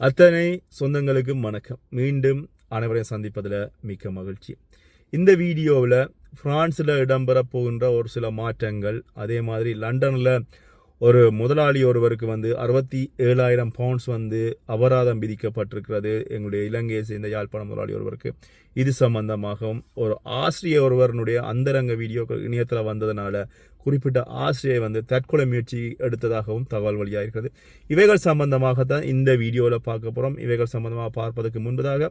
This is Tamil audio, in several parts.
அத்தனை சொந்தங்களுக்கும் வணக்கம். மீண்டும் அனைவரையும் சந்திப்பதில் மிக்க மகிழ்ச்சி. இந்த வீடியோவில் ஃப்ரான்ஸில் இடம்பெற போகின்ற ஒரு சில மாற்றங்கள் அதே மாதிரி லண்டனில் ஒரு முதலாளி ஒருவருக்கு வந்து அறுபத்தி ஏழாயிரம் பவுண்ட்ஸ் வந்து அபராதம் விதிக்கப்பட்டிருக்கிறது. எங்களுடைய இலங்கையை சேர்ந்த யாழ்ப்பாண முதலாளி ஒருவருக்கு. இது சம்பந்தமாகவும் ஒரு ஆசிரியர் ஒருவருடைய அந்தரங்க வீடியோக்கள் இணையத்தில் வந்ததுனால குறிப்பிட்ட ஆசிரியை வந்து தற்கொலை முயற்சி எடுத்ததாகவும் தகவல் வழியாக இருக்கிறது. இவைகள் சம்பந்தமாக தான் இந்த வீடியோவில் பார்க்க போகிறோம் இவைகள் சம்பந்தமாக பார்ப்பதற்கு முன்பதாக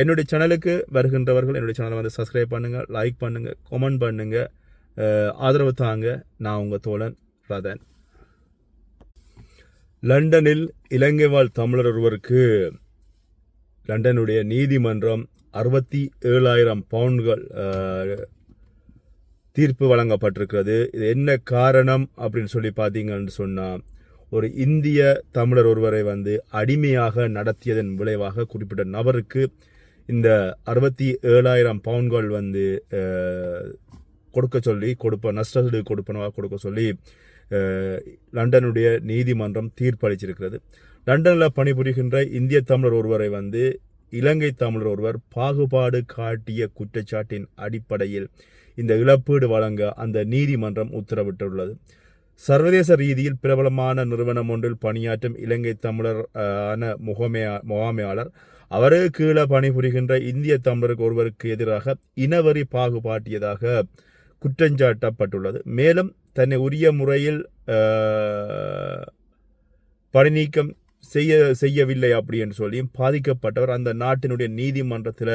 என்னுடைய சேனலுக்கு வருகின்றவர்கள் என்னுடைய சேனலை வந்து சப்ஸ்கிரைப் பண்ணுங்கள் லைக் பண்ணுங்கள் கமெண்ட் பண்ணுங்கள் ஆதரவு தாங்க நான் உங்கள் தோழன் ரதன். லண்டனில் இலங்கை வாழ் தமிழர் ஒருவருக்கு லண்டனுடைய நீதிமன்றம் அறுபத்தி ஏழாயிரம் பவுண்ட்கள் தீர்ப்பு வழங்கப்பட்டிருக்கிறது. இது என்ன காரணம் அப்படின்னு சொல்லி பார்த்தீங்கன்னு சொன்னால் ஒரு இந்திய தமிழர் ஒருவரை வந்து அடிமையாக நடத்தியதன் விளைவாக குறிப்பிட்ட நபருக்கு இந்த அறுபத்தி ஏழாயிரம் பவுன்கள் வந்து கொடுக்க சொல்லி கொடுப்ப நஷ்டஈடு கொடுப்பனவாக கொடுக்க சொல்லி லண்டனுடைய நீதிமன்றம் தீர்ப்பளிச்சிருக்கிறது. லண்டனில் பணிபுரிகின்ற இந்திய தமிழர் ஒருவரை வந்து இலங்கை தமிழர் ஒருவர் பாகுபாடு காட்டிய குற்றச்சாட்டின் அடிப்படையில் இந்த இழப்பீடு வழங்க அந்த நீதிமன்றம் உத்தரவிட்டுள்ளது. சர்வதேச ரீதியில் பிரபலமான நிறுவனம் ஒன்றில் பணியாற்றும் இலங்கை தமிழர் ஆன முகமையா முகாமையாளர். அவருக்கு கீழே பணிபுரிகின்ற இந்திய தமிழருக்கு ஒருவருக்கு எதிராக இனவரி பாகுபாட்டியதாக குற்றஞ்சாட்டப்பட்டுள்ளது. மேலும் தன்னை உரிய முறையில் பணிநீக்கம் செய்ய செய்யவில்லை அப்படின்னு சொல்லியும் பாதிக்கப்பட்டவர் அந்த நாட்டினுடைய நீதிமன்றத்தில்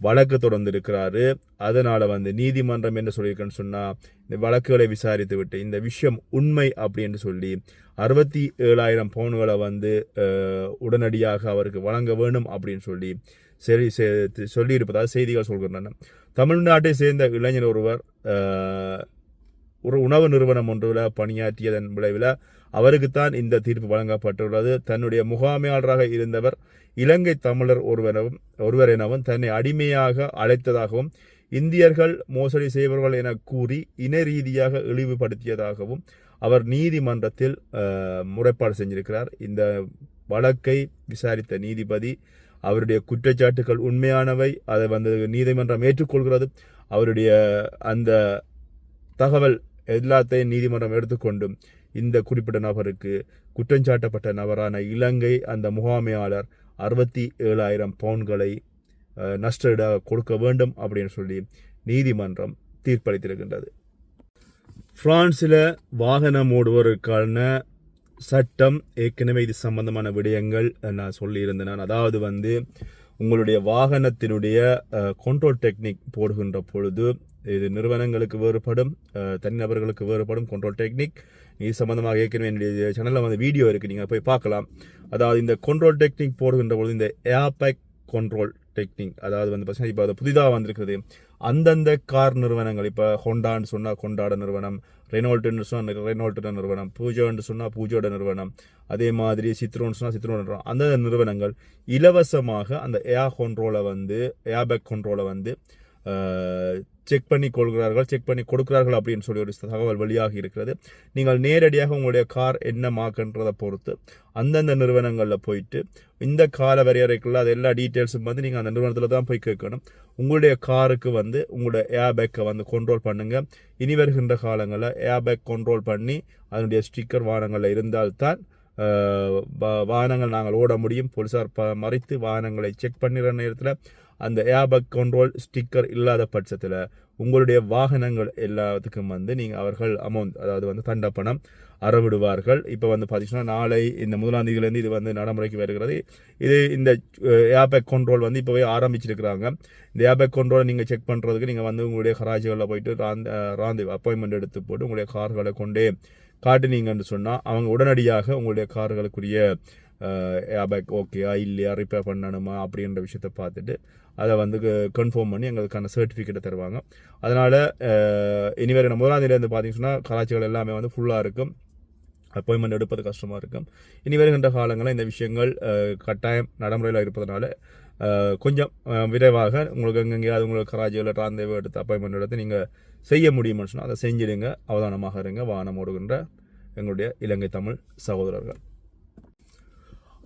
வழக்கு தொடர்ந்திருக்கிறாரு. அதனால் வந்து நீதிமன்றம் என்ன சொல்லியிருக்கேன்னு சொன்னால் இந்த வழக்குகளை விசாரித்து விட்டு இந்த விஷயம் உண்மை அப்படின்னு சொல்லி அறுபத்தி ஏழாயிரம் பவுன்களை வந்து உடனடியாக அவருக்கு வழங்க வேணும் அப்படின்னு சொல்லி சரி சொல்லியிருப்பதாக செய்திகள் சொல்கின்றன. தமிழ்நாட்டை சேர்ந்த இளைஞர் ஒருவர் ஒரு உணவு நிறுவனம் ஒன்றில் பணியாற்றியதன் விளைவில் அவருக்குத்தான் இந்த தீர்ப்பு வழங்கப்பட்டுள்ளது. தன்னுடைய முகாமையாளராக இருந்தவர் இலங்கை தமிழர் ஒருவரவும் ஒருவர் எனவும் தன்னை அடிமையாக அழைத்ததாகவும் இந்தியர்கள் மோசடி செய்பவர்கள் என கூறி இன ரீதியாக இழிவுபடுத்தியதாகவும் அவர் நீதிமன்றத்தில் முறைப்பாடு செஞ்சிருக்கிறார். இந்த வழக்கை விசாரித்த நீதிபதி அவருடைய குற்றச்சாட்டுகள் உண்மையானவை அதை வந்து நீதிமன்றம் ஏற்றுக்கொள்கிறது. அவருடைய அந்த தகவல் எல்லாத்தையும் நீதிமன்றம் எடுத்துக்கொண்டும் இந்த குறிப்பிட்ட நபருக்கு குற்றஞ்சாட்டப்பட்ட நபரான இலங்கை அந்த முகாமையாளர் அறுபத்தி ஏழாயிரம் பவுன்களை அஹ், நஷ்டஈட கொடுக்க வேண்டும் அப்படின்னு சொல்லி நீதிமன்றம் தீர்ப்பளித்திருக்கின்றது பிரான்சில் வாகனம் ஓடுவதற்கான சட்டம் ஏற்கனவே இது சம்பந்தமான விடயங்கள் நான் சொல்லியிருந்தேன் நான். அதாவது வந்து உங்களுடைய வாகனத்தினுடைய கண்ட்ரோல் டெக்னிக் போடுகின்ற பொழுது இது நிறுவனங்களுக்கு வேறுபடும் தனிநபர்களுக்கு வேறுபடும் கண்ட்ரோல் டெக்னிக் இது சம்மந்தமாக ஏற்கனவே என்னுடைய சேனலில் வந்து வீடியோ இருக்குது நீங்கள் போய் பார்க்கலாம். அதாவது இந்த கண்ட்ரோல் டெக்னிக் போடுகின்ற பொழுது இந்த ஏர்பேக் கண்ட்ரோல் டெக்னிக் அதாவது வந்து பார்த்தீங்கன்னா இப்போ அது புதிதாக வந்திருக்கிறது அந்தந்த கார் நிறுவனங்கள் இப்போ ஹொண்டான்னு சொன்னால் கொண்டாட நிறுவனம் ரெனால்ட்டுன்னு சொன்னால் ரெனால்ட்டு நிறுவனம் பூஜோன்னு சொன்னால் பூஜோட நிறுவனம் அதே மாதிரி சித்ரோன்னு சொன்னால் சித்ரோ நிறுவனம். அந்த நிறுவனங்கள் இலவசமாக அந்த ஏர் கொண்ட்ரோலை வந்து ஏர்பேக் கொண்ட்ரோலை வந்து செக் பண்ணி கொள்கிறார்கள் செக் பண்ணி கொடுக்கிறார்கள் அப்படின்னு சொல்லி ஒரு தகவல் வெளியாகி இருக்கிறது. நீங்கள் நேரடியாக உங்களுடைய கார் என்ன மாக்குன்றதை பொறுத்து அந்தந்த நிறுவனங்களில் போயிட்டு இந்த கால வரையறைக்குள்ள அது எல்லா டீட்டெயில்ஸும் வந்து நீங்கள் அந்த நிறுவனத்தில் தான் போய் கேட்கணும். உங்களுடைய காருக்கு வந்து உங்களுடைய ஏர்பேக்கை வந்து கண்ட்ரோல் பண்ணுங்கள் இனி வருகின்ற காலங்களில் ஏர்பேக் கண்ட்ரோல் பண்ணி அதனுடைய ஸ்டிக்கர் வாகனங்களில் இருந்தால்தான் வாகனங்கள் நாங்கள் ஓட முடியும். போலீஸார் ப மறைத்து வாகனங்களை செக் பண்ணுற நேரத்தில் அந்த ஏபக் கண்ட்ரோல் ஸ்டிக்கர் இல்லாத பட்சத்தில் உங்களுடைய வாகனங்கள் எல்லாத்துக்கும் வந்து நீங்கள் அவர்கள் அமௌண்ட் அதாவது வந்து தண்ட பணம் அறவிடுவார்கள். இப்போ வந்து பார்த்தீங்கன்னா நாளை இந்த முதலாம் தேதியிலேருந்து இது வந்து நடைமுறைக்கு வருகிறது. இது இந்த ஏபேக் கண்ட்ரோல் வந்து இப்போவே ஆரம்பிச்சிருக்கிறாங்க. இந்த ஏபேக் கண்ட்ரோலை நீங்கள் செக் பண்ணுறதுக்கு நீங்கள் வந்து உங்களுடைய கராஜிகளில் போயிட்டு ராந்த ராந்து அப்பாயின்மெண்ட் எடுத்து போட்டு உங்களுடைய கார்களை கொண்டே காட்டுனீங்கன்னு சொன்னால் அவங்க உடனடியாக உங்களுடைய கார்களுக்குரிய ஏபேக் ஓகேயா இல்லையா ரிப்பேர் பண்ணணுமா அப்படின்ற விஷயத்தை பார்த்துட்டு அதை வந்து கன்ஃபார்ம் பண்ணி எங்களுக்கான சர்டிஃபிகேட்டை தருவாங்க. அதனால் இனிவேறு நம்ம முதலாம் தேதியிலேருந்து பார்த்தீங்கன்னா கலாச்சாரம் எல்லாமே வந்து ஃபுல்லாக இருக்கும். அப்பாயின்மெண்ட் எடுப்பது கஷ்டமாக இருக்கும். இனி வருகின்ற காலங்களில் இந்த விஷயங்கள் கட்டாயம் நடைமுறையில் இருப்பதனால கொஞ்சம் விரைவாக உங்களுக்கு எங்கெங்கேயாவது உங்களுக்கு கராச்சியில் ராந்தேவ் எடுத்து அப்பாயின்மெண்ட் எடுத்து நீங்கள் செய்ய முடியும்னு சொன்னால் அதை செஞ்சிடுங்க. அவதானமாக இருங்க. வானம் ஓடுகின்ற எங்களுடைய இலங்கை தமிழ் சகோதரர்கள்.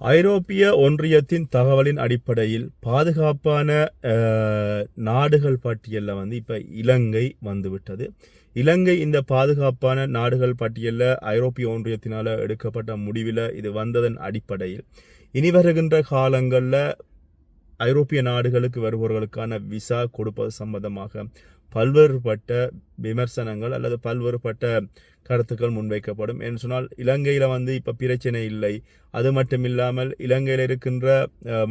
ஐரோப்பிய ஒன்றியத்தின் தகவலின் அடிப்படையில் பாதுகாப்பான நாடுகள் பட்டியலில் வந்து இப்போ இலங்கை வந்துவிட்டது. இலங்கை இந்த பாதுகாப்பான நாடுகள் பட்டியலில் ஐரோப்பிய ஒன்றியத்தினால் எடுக்கப்பட்ட முடிவில் இது வந்ததன் அடிப்படையில் இனி வருகின்ற காலங்களில் ஐரோப்பிய நாடுகளுக்கு வருபவர்களுக்கான விசா கொடுப்பது சம்பந்தமாக பல்வேறுபட்ட விமர்சனங்கள் அல்லது பல்வேறுபட்ட கருத்துக்கள் முன்வைக்கப்படும். என்று சொன்னால் இலங்கையில் வந்து இப்போ பிரச்சனை இல்லை. அது மட்டும் இல்லாமல் இலங்கையில் இருக்கின்ற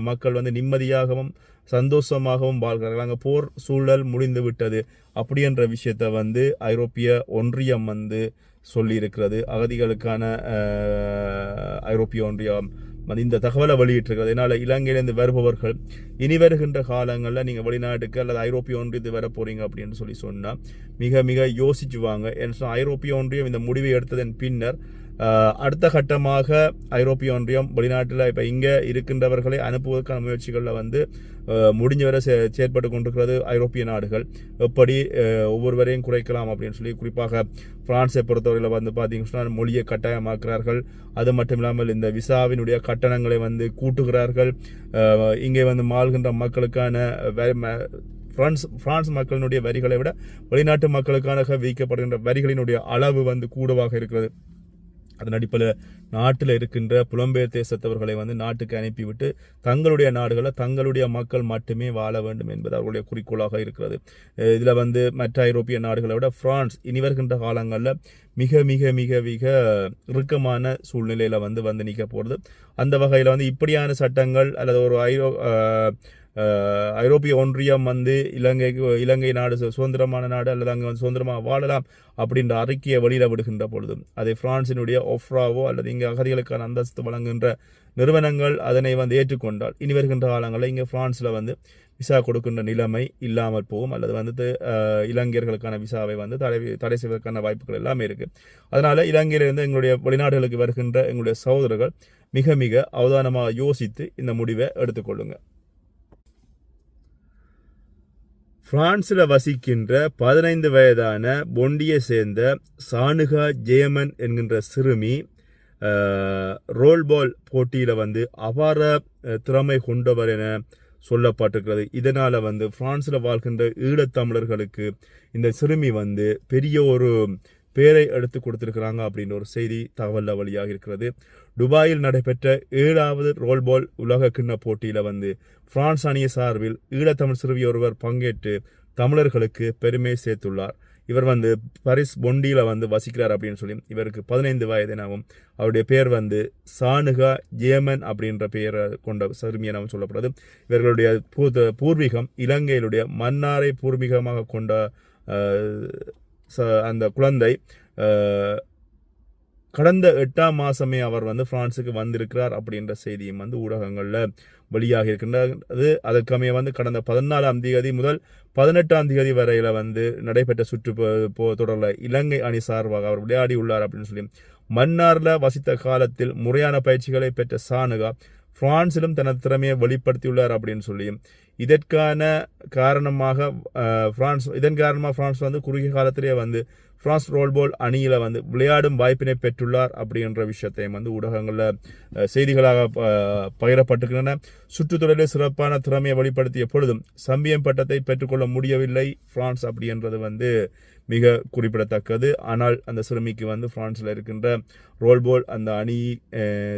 மக்கள் வந்து நிம்மதியாகவும் சந்தோஷமாகவும் வாழ்கிறார்கள். அங்கே போர் சூழல் முடிந்து விட்டது. அப்படி என்ற விஷயத்தை வந்து ஐரோப்பிய ஒன்றியம் வந்து சொல்லியிருக்கிறது. அகதிகளுக்கான ஐரோப்பிய ஒன்றியம் இந்த தகவலை வெளியிட்டிருக்கிறது. இதனால் இலங்கையிலேருந்து வருபவர்கள் இனி வருகின்ற காலங்களில் நீங்கள் வெளிநாட்டுக்கு அல்லது ஐரோப்பிய ஒன்றியத்து வர போகிறீங்க அப்படின்னு சொல்லி சொன்னால் மிக மிக யோசிச்சுவாங்க. ஏன்னு ஐரோப்பிய ஒன்றியம் இந்த முடிவை எடுத்ததன் பின்னர் அடுத்த கட்டமாக ஐரோப்பிய ஒன்றியம் வெளிநாட்டில் இப்போ இங்கே இருக்கின்றவர்களை அனுப்புவதற்கான முயற்சிகளில் வந்து முடிஞ்சவரை முடிஞ்ச வரை செ செயற்பட்டு கொண்டிருக்கிறது ஐரோப்பிய நாடுகள். எப்படி ஒவ்வொருவரையும் குறைக்கலாம் அப்படின்னு சொல்லி குறிப்பாக பிரான்ஸை பொறுத்தவரையில் வந்து பார்த்தீங்கன்னா மொழியை கட்டாயமாக்குறார்கள். அது மட்டும் இல்லாமல் இந்த விசாவினுடைய கட்டணங்களை வந்து கூட்டுகிறார்கள். இங்கே வந்து மாள்கின்ற மக்களுக்கான வே- பிரான்ஸ் பிரான்ஸ் மக்களினுடைய வரிகளை விட வெளிநாட்டு மக்களுக்கான விதிக்கப்படுகின்ற வரிகளினுடைய அளவு வந்து கூடவாக இருக்கிறது. அதன் அடிப்படையில் நாட்டில் இருக்கின்ற புலம்பெயர் தேசத்தவர்களை வந்து நாட்டுக்கு அனுப்பிவிட்டு தங்களுடைய நாடுகளில் தங்களுடைய மக்கள் மட்டுமே வாழ வேண்டும் என்பது அவர்களுடைய குறிக்கோளாக இருக்கிறது. இதில் வந்து மற்ற ஐரோப்பிய நாடுகளை விட பிரான்ஸ் இனி வருகின்ற காலங்களில் மிக மிக மிக மிக இறுக்கமான சூழ்நிலையில் வந்து வந்து நிற்க போகிறது அந்த வகையில் வந்து இப்படியான சட்டங்கள் அல்லது ஒரு ஐரோ ஐரோப்பிய ஒன்றியம் வந்து இலங்கைக்கு இலங்கை நாடு சு- சுதந்திரமான நாடு அல்லது அங்கே வந்து சுதந்திரமாக வாழலாம் அப்படின்ற அறிக்கையை வெளியில் விடுகின்ற பொழுது அதை பிரான்சினுடைய ஒஃப்ராவோ அல்லது இங்கே அகதிகளுக்கான அந்தஸ்து வழங்குகின்ற நிறுவனங்கள் அதனை வந்து ஏற்றுக்கொண்டால் இனி வருகின்ற காலங்களில் இங்கே ஃப்ரான்ஸில் வந்து விசா கொடுக்கின்ற நிலைமை இல்லாமல் போகும் அல்லது வந்து இலங்கையர்களுக்கான விசாவை வந்து தடை தடை செய்வதற்கான வாய்ப்புகள் எல்லாமே இருக்குது அதனால் இலங்கையிலிருந்து எங்களுடைய வெளிநாடுகளுக்கு வருகின்ற எங்களுடைய சகோதரர்கள் மிக மிக அவதானமாக யோசித்து இந்த முடிவை எடுத்துக்கொள்ளுங்கள் பிரான்ஸில் வசிக்கின்ற பதினைந்து வயதான பொண்டியை சேர்ந்த சானுகா ஜேமன் என்கின்ற சிறுமி ரோல்பால் போட்டியில் வந்து அபார திறமை கொண்டவர் என சொல்லப்பட்டிருக்கிறது. இதனால் வந்து பிரான்ஸில் வாழ்கின்ற ஈழத்தமிழர்களுக்கு இந்த சிறுமி வந்து பெரிய ஒரு பேரை எடுத்து கொடுத்துருக்குறாங்க அப்படின்ற ஒரு செய்தி தகவலில் வழியாக இருக்கிறது. துபாயில் நடைபெற்ற ஏழாவது ரோல்பால் உலக கிண்ண போட்டியில் வந்து பிரான்ஸ் அணிய சார்பில் ஈழத்தமிழ் சிறுவி ஒருவர் பங்கேற்று தமிழர்களுக்கு பெருமை சேர்த்துள்ளார். இவர் வந்து பரிஸ் பொண்டியில் வந்து வசிக்கிறார் அப்படின்னு சொல்லி இவருக்கு பதினைந்து வயது எனவும் அவருடைய பேர் வந்து சானுகா ஜேமன் அப்படின்ற பெயரை கொண்ட சிறுமி எனவும் சொல்லப்படுது. இவர்களுடைய பூ- பூர்வீகம் இலங்கையிலுடைய மன்னாரை பூர்வீகமாக கொண்ட ச- அந்த குழந்தை கடந்த எட்டாம் மாதமே அவர் வந்து பிரான்ஸுக்கு வந்திருக்கிறார் அப்படின்ற செய்தியும் வந்து ஊடகங்களில் வெளியாக இருக்கின்றது. அதற்கமைய வந்து கடந்த பதினாலாம் தேதி முதல் பதினெட்டாம் தேதி வரையில் வந்து நடைபெற்ற சுற்று போ- தொடரில் இலங்கை அணி சார்பாக அவர் விளையாடி உள்ளார் அப்படின்னு சொல்லி மன்னாரில் வசித்த காலத்தில் முறையான பயிற்சிகளை பெற்ற சானுகா பிரான்சிலும் தனது திறமையை வெளிப்படுத்தியுள்ளார் அப்படின்னு சொல்லியும் இதற்கான காரணமாக பிரான்ஸ் இதன் காரணமாக பிரான்ஸ் வந்து குறுகிய காலத்திலேயே வந்து பிரான்ஸ் ரோல்போல் அணியில் வந்து விளையாடும் வாய்ப்பினை பெற்றுள்ளார் அப்படின்ற விஷயத்தையும் வந்து ஊடகங்களில் செய்திகளாக பகிரப்பட்டிருக்கின்றன. சுற்றுச்சூழலில் சிறப்பான திறமையை வெளிப்படுத்திய பொழுதும் சம்பியம் பட்டத்தை பெற்றுக்கொள்ள முடியவில்லை பிரான்ஸ் அப்படின்றது வந்து மிக குறிப்பிடத்தக்கது. ஆனால் அந்த சிறுமிக்கு வந்து பிரான்ஸில் இருக்கின்ற ரோல்போல் அந்த அணி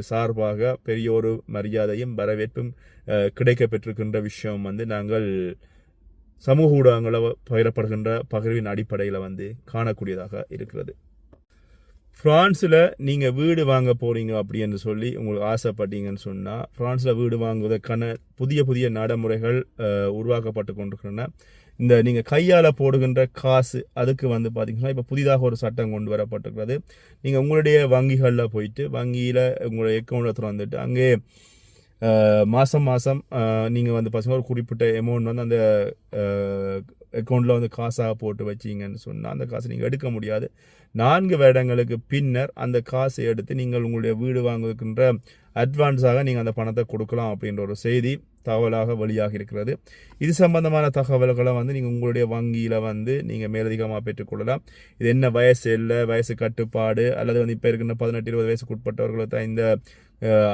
சார்பாக பெரிய ஒரு மரியாதையும் வரவேற்பும் கிடைக்க பெற்றிருக்கின்ற விஷயம் வந்து நாங்கள் சமூக ஊடகங்களில் பகிரப்படுகின்ற பகிர்வின் அடிப்படையில் வந்து காணக்கூடியதாக இருக்கிறது. பிரான்ஸில் நீங்கள் வீடு வாங்க போகிறீங்க அப்படின்னு சொல்லி உங்களுக்கு ஆசைப்பட்டீங்கன்னு சொன்னால் ஃப்ரான்ஸில் வீடு வாங்குவதற்கான புதிய புதிய நடைமுறைகள் உருவாக்கப்பட்டு கொண்டிருக்கின்றன. இந்த நீங்கள் கையால் போடுகின்ற காசு அதுக்கு வந்து பார்த்தீங்கன்னா இப்போ புதிதாக ஒரு சட்டம் கொண்டு வரப்பட்டிருக்கிறது. நீங்கள் உங்களுடைய வங்கிகளில் போயிட்டு வங்கியில் உங்களுடைய அக்கௌண்ட்டில் திறந்துட்டு அங்கே மாதம் மாதம் நீங்கள் வந்து பார்த்தீங்கன்னா ஒரு குறிப்பிட்ட அமௌண்ட் வந்து அந்த அக்கௌண்ட்டில் வந்து காசாக போட்டு வச்சீங்கன்னு சொன்னால் அந்த காசை நீங்கள் எடுக்க முடியாது. நான்கு வருடங்களுக்கு பின்னர் அந்த காசை எடுத்து நீங்கள் உங்களுடைய வீடு வாங்குகின்ற அட்வான்ஸாக நீங்கள் அந்த பணத்தை கொடுக்கலாம் அப்படின்ற ஒரு செய்தி தகவலாக வழியாக இருக்கிறது. இது சம்பந்தமான தகவல்களை வந்து நீங்கள் உங்களுடைய வங்கியில் வந்து நீங்கள் மேலதிகமாக பெற்றுக்கொள்ளலாம் இது என்ன வயசு இல்லை வயசு கட்டுப்பாடு அல்லது வந்து இப்போ இருக்கின்ற பதினெட்டு இருபது வயசுக்கு உட்பட்டவர்களுக்கு தான் இந்த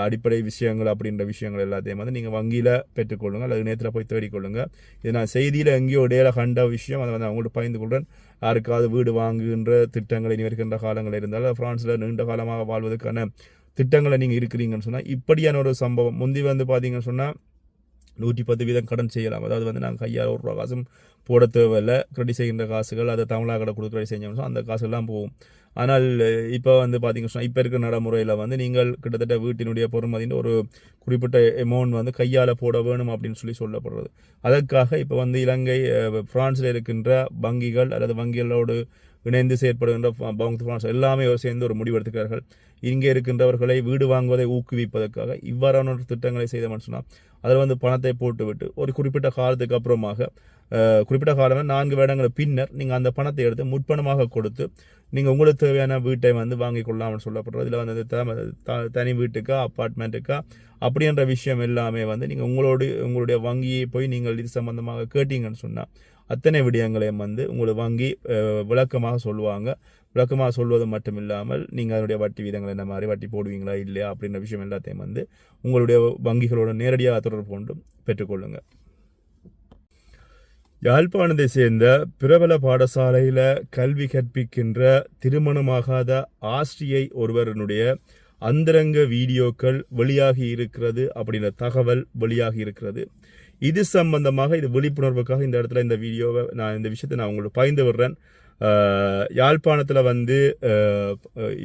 அடிப்படை விஷயங்கள் அப்படின்ற விஷயங்கள் எல்லாத்தையும் வந்து நீங்கள் வங்கியில் பெற்றுக்கொள்ளுங்கள் அல்லது நேரத்தில் போய் தேடிக்கொள்ளுங்கள் இது நான் செய்தியில் எங்கேயோ இடையில கண்ட விஷயம். அதை வந்து அவங்கள்ட்ட பகிர்ந்து கொள்கிறேன் யாருக்காவது வீடு வாங்குகின்ற திட்டங்கள் இனி வருகின்ற காலங்கள் இருந்தாலும் ஃப்ரான்ஸில் நீண்ட காலமாக வாழ்வதற்கான திட்டங்களை நீங்கள் இருக்கிறீங்கன்னு சொன்னால் இப்படியான ஒரு சம்பவம். முந்தி வந்து பார்த்தீங்கன்னு சொன்னால் நூற்றி பத்து வீதம் கடன் செய்யலாம். அதாவது வந்து நாங்கள் கையால் ஒரு ரூபா காசும் போட தேவையில்லை. கிரெடிட் செய்கின்ற காசுகள் அதை தமிழாக கடை கொடுக்குற செஞ்சோம்னா அந்த காசுலாம் போகும். ஆனால் இப்போ வந்து பார்த்தீங்கன்னு சொன்னால் இப்போ இருக்கிற நடைமுறையில் வந்து நீங்கள் கிட்டத்தட்ட வீட்டினுடைய பொறுமதின்னு ஒரு குறிப்பிட்ட அமௌண்ட் வந்து கையால் போட வேணும் அப்படின்னு சொல்லி சொல்லப்படுறது. அதற்காக இப்போ வந்து இலங்கை ஃப்ரான்ஸில் பிரான்ஸில் இருக்கின்ற வங்கிகள் அல்லது வங்கிகளோடு இணைந்து செயற்படுகின்ற பவுங் பிரான்ஸ் எல்லாமே ஒரு சேர்ந்து ஒரு முடிவெடுத்துக்கிறார்கள் இங்கே இருக்கின்றவர்களை வீடு வாங்குவதை ஊக்குவிப்பதற்காக இவ்வாறான ஒரு திட்டங்களை செய்தோம்னு சொன்னால் அதில் வந்து பணத்தை போட்டுவிட்டு ஒரு குறிப்பிட்ட காலத்துக்கு அப்புறமாக குறிப்பிட்ட காலம் நான்கு வருடங்கள் பின்னர் நீங்கள் அந்த பணத்தை எடுத்து முற்பணமாக கொடுத்து நீங்கள் உங்களுக்கு தேவையான வீட்டை வந்து வாங்கி கொள்ளலாம்னு சொல்லப்படுறது. இதில் வந்து த- த- தனி வீட்டுக்கா அப்பார்ட்மெண்ட்டுக்கா அப்படின்ற விஷயம் எல்லாமே வந்து நீங்கள் உங்களோடு உங்களுடைய வங்கியை போய் நீங்கள் இது சம்பந்தமாக கேட்டீங்கன்னு சொன்னால் அத்தனை விடயங்களையும் வந்து உங்களுக்கு வங்கி விளக்கமாக சொல்லுவாங்க. விளக்கமாக சொல்வது மட்டும் இல்லாமல் நீங்கள் அதனுடைய வட்டி வீதங்கள் என்ன மாதிரி வட்டி போடுவீங்களா இல்லையா அப்படின்ற விஷயம் எல்லாத்தையும் வந்து உங்களுடைய வங்கிகளோட நேரடியாக தொடர்பு கொண்டு பெற்றுக்கொள்ளுங்க. யாழ்ப்பாணத்தை சேர்ந்த பிரபல பாடசாலையில் கல்வி கற்பிக்கின்ற திருமணமாகாத ஆசிரியை ஒருவரனுடைய அந்தரங்க வீடியோக்கள் வெளியாகி இருக்கிறது அப்படின்ற தகவல் வெளியாகி இருக்கிறது. இது சம்பந்தமாக இது விழிப்புணர்வுக்காக இந்த இடத்துல இந்த வீடியோவை நான் இந்த விஷயத்தை நான் உங்களுக்கு பகிர்ந்து விடுறேன். யாழ்ப்பாணத்தில் வந்து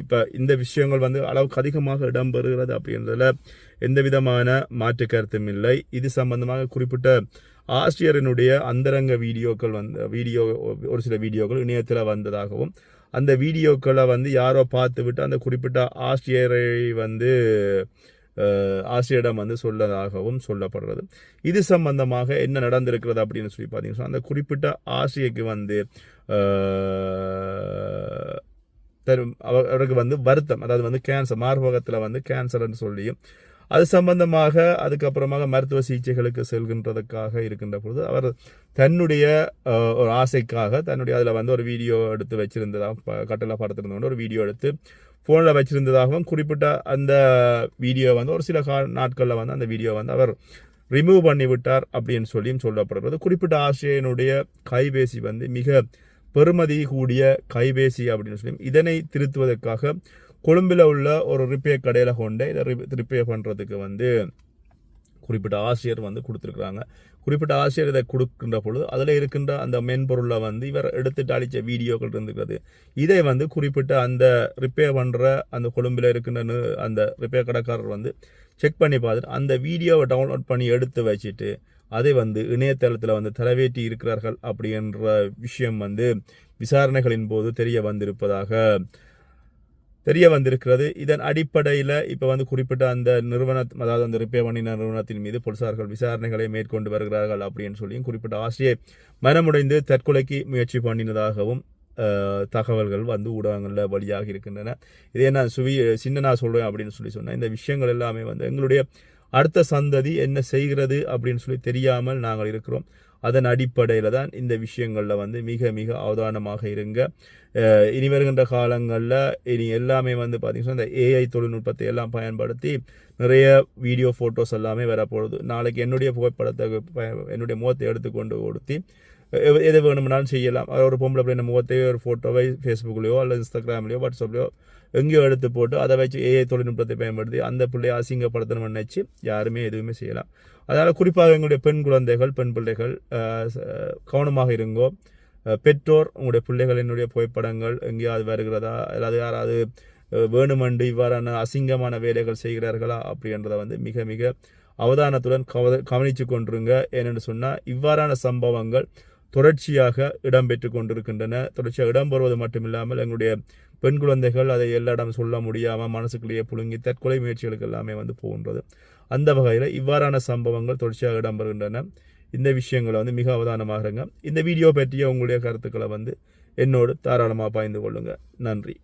இப்போ இந்த விஷயங்கள் வந்து அளவுக்கு அதிகமாக இடம்பெறுகிறது அப்படின்றதுல எந்த விதமான மாற்று கருத்தும் இல்லை. இது சம்பந்தமாக குறிப்பிட்ட ஆசிரியரினுடைய அந்தரங்க வீடியோக்கள் வந்து வீடியோ ஒரு சில வீடியோக்கள் இணையத்தில் வந்ததாகவும் அந்த வீடியோக்களை வந்து யாரோ பார்த்து விட்டு அந்த குறிப்பிட்ட ஆசிரியரை வந்து ஆசிரியரிடம் வந்து சொல்லதாகவும் சொல்லப்படுறது. இது சம்பந்தமாக என்ன நடந்திருக்கிறது அப்படின்னு சொல்லி பார்த்தீங்கன்னா அந்த குறிப்பிட்ட ஆசிரியக்கு வந்து தரும் அவ- அவருக்கு வந்து வருத்தம் அதாவது வந்து கேன்சர் மார்பகத்தில் வந்து கேன்சர்னு சொல்லியும் அது சம்பந்தமாக அதுக்கப்புறமாக மருத்துவ சிகிச்சைகளுக்கு செல்கின்றதுக்காக இருக்கின்ற பொழுது அவர் தன்னுடைய ஒரு ஆசைக்காக தன்னுடைய அதில் வந்து ஒரு வீடியோ எடுத்து வச்சுருந்ததாக கட்டளை படத்திருந்தோட ஒரு வீடியோ எடுத்து ஃபோனில் வச்சிருந்ததாகவும் குறிப்பிட்ட அந்த வீடியோ வந்து ஒரு சில கா நாட்களில் வந்து அந்த வீடியோ வந்து அவர் ரிமூவ் பண்ணிவிட்டார் அப்படின்னு சொல்லியும் சொல்லப்படுகிறது. குறிப்பிட்ட ஆசிரியனுடைய கைபேசி வந்து மிக பெறுமதி கூடிய கைபேசி அப்படின்னு சொல்லி இதனை திருத்துவதற்காக கொழும்பில் உள்ள ஒரு ரிப்பேர் கடையில் கொண்டு இதை ரிப்பேர் பண்ணுறதுக்கு வந்து குறிப்பிட்ட ஆசிரியர் வந்து கொடுத்துருக்குறாங்க. குறிப்பிட்ட ஆசிரியர் இதை கொடுக்கின்ற பொழுது அதில் இருக்கின்ற அந்த மென்பொருளை வந்து இவர் எடுத்துட்டு அழித்த வீடியோக்கள் இருந்துக்கிறது இதை வந்து குறிப்பிட்ட அந்த ரிப்பேர் பண்ணுற அந்த கொழும்பில் இருக்கின்ற அந்த ரிப்பேர் கடைக்காரர் வந்து செக் பண்ணி பார்த்துட்டு அந்த வீடியோவை டவுன்லோட் பண்ணி எடுத்து வச்சுட்டு அதை வந்து இணையதளத்தில் வந்து தரவேற்றி இருக்கிறார்கள் அப்படின்ற விஷயம் வந்து விசாரணைகளின் போது தெரிய வந்திருப்பதாக தெரிய வந்திருக்கிறது. இதன் அடிப்படையில் இப்போ வந்து குறிப்பிட்ட அந்த நிறுவன அதாவது அந்த ரிப்பேர் பண்ணின நிறுவனத்தின் மீது போலீசார்கள் விசாரணைகளை மேற்கொண்டு வருகிறார்கள் அப்படின்னு சொல்லியும் குறிப்பிட்ட ஆசிரியை மனமுடைந்து தற்கொலைக்கு முயற்சி பண்ணினதாகவும் தகவல்கள் வந்து ஊடகங்களில் வழியாக இருக்கின்றன. இதே நான் சுவி சின்ன நான் சொல்கிறேன் அப்படின்னு சொல்லி சொன்னேன் இந்த விஷயங்கள் எல்லாமே வந்து எங்களுடைய அடுத்த சந்ததி என்ன செய்கிறது அப்படின்னு சொல்லி தெரியாமல் நாங்கள் இருக்கிறோம். அதன் அடிப்படையில் தான் இந்த விஷயங்களில் வந்து மிக மிக அவதானமாக இருங்க. இனி வருகின்ற காலங்களில் இனி எல்லாமே வந்து பார்த்தீங்கன்னா இந்த ஏஐ தொழில்நுட்பத்தை எல்லாம் பயன்படுத்தி நிறைய வீடியோ ஃபோட்டோஸ் எல்லாமே வரப்போகுது. நாளைக்கு என்னுடைய புகைப்படத்தை என்னுடைய முகத்தை எடுத்துக்கொண்டு கொடுத்தி எது வேணும்னாலும் செய்யலாம். அது ஒரு பொம்பளை பிள்ளை முகத்தையோ ஒரு ஃபோட்டோவை ஃபேஸ்புக்லேயோ அல்லது இன்ஸ்டாகிராம்லேயோ வாட்ஸ்அப்லேயோ எங்கேயோ எடுத்து போட்டு அதை வச்சு ஏஐ தொழில்நுட்பத்தை பயன்படுத்தி அந்த பிள்ளையை அசிங்கப்படுத்தணும்னு நினச்சி யாருமே எதுவுமே செய்யலாம். அதனால் குறிப்பாக எங்களுடைய பெண் குழந்தைகள் பெண் பிள்ளைகள் கவனமாக இருங்கோ. பெற்றோர் உங்களுடைய பிள்ளைகளினுடைய புகைப்படங்கள் எங்கேயாவது வருகிறதா? அல்லது யாராவது அஹ், வேணுமென்று இவ்வாறான அசிங்கமான வேலைகள் செய்கிறார்களா? அப்படின்றத வந்து மிக மிக அவதானத்துடன் கவ கவனித்து கொண்டிருங்க. ஏனென்று சொன்னால் இவ்வாறான சம்பவங்கள் தொடர்ச்சியாக இடம்பெற்று கொண்டிருக்கின்றன. தொடர்ச்சியாக இடம்பெறுவது மட்டுமில்லாமல் எங்களுடைய பெண் குழந்தைகள் அதை எல்லா சொல்ல முடியாமல் மனசுக்குள்ளேயே புழுங்கி தற்கொலை முயற்சிகளுக்கு எல்லாமே வந்து போகின்றது. அந்த வகையில் இவ்வாறான சம்பவங்கள் தொடர்ச்சியாக இடம்பெறுகின்றன இந்த விஷயங்களை வந்து மிக அவதானமாக இருங்க இந்த வீடியோ பற்றிய உங்களுடைய கருத்துக்களை வந்து என்னோடு தாராளமாக பாய்ந்து கொள்ளுங்கள் நன்றி.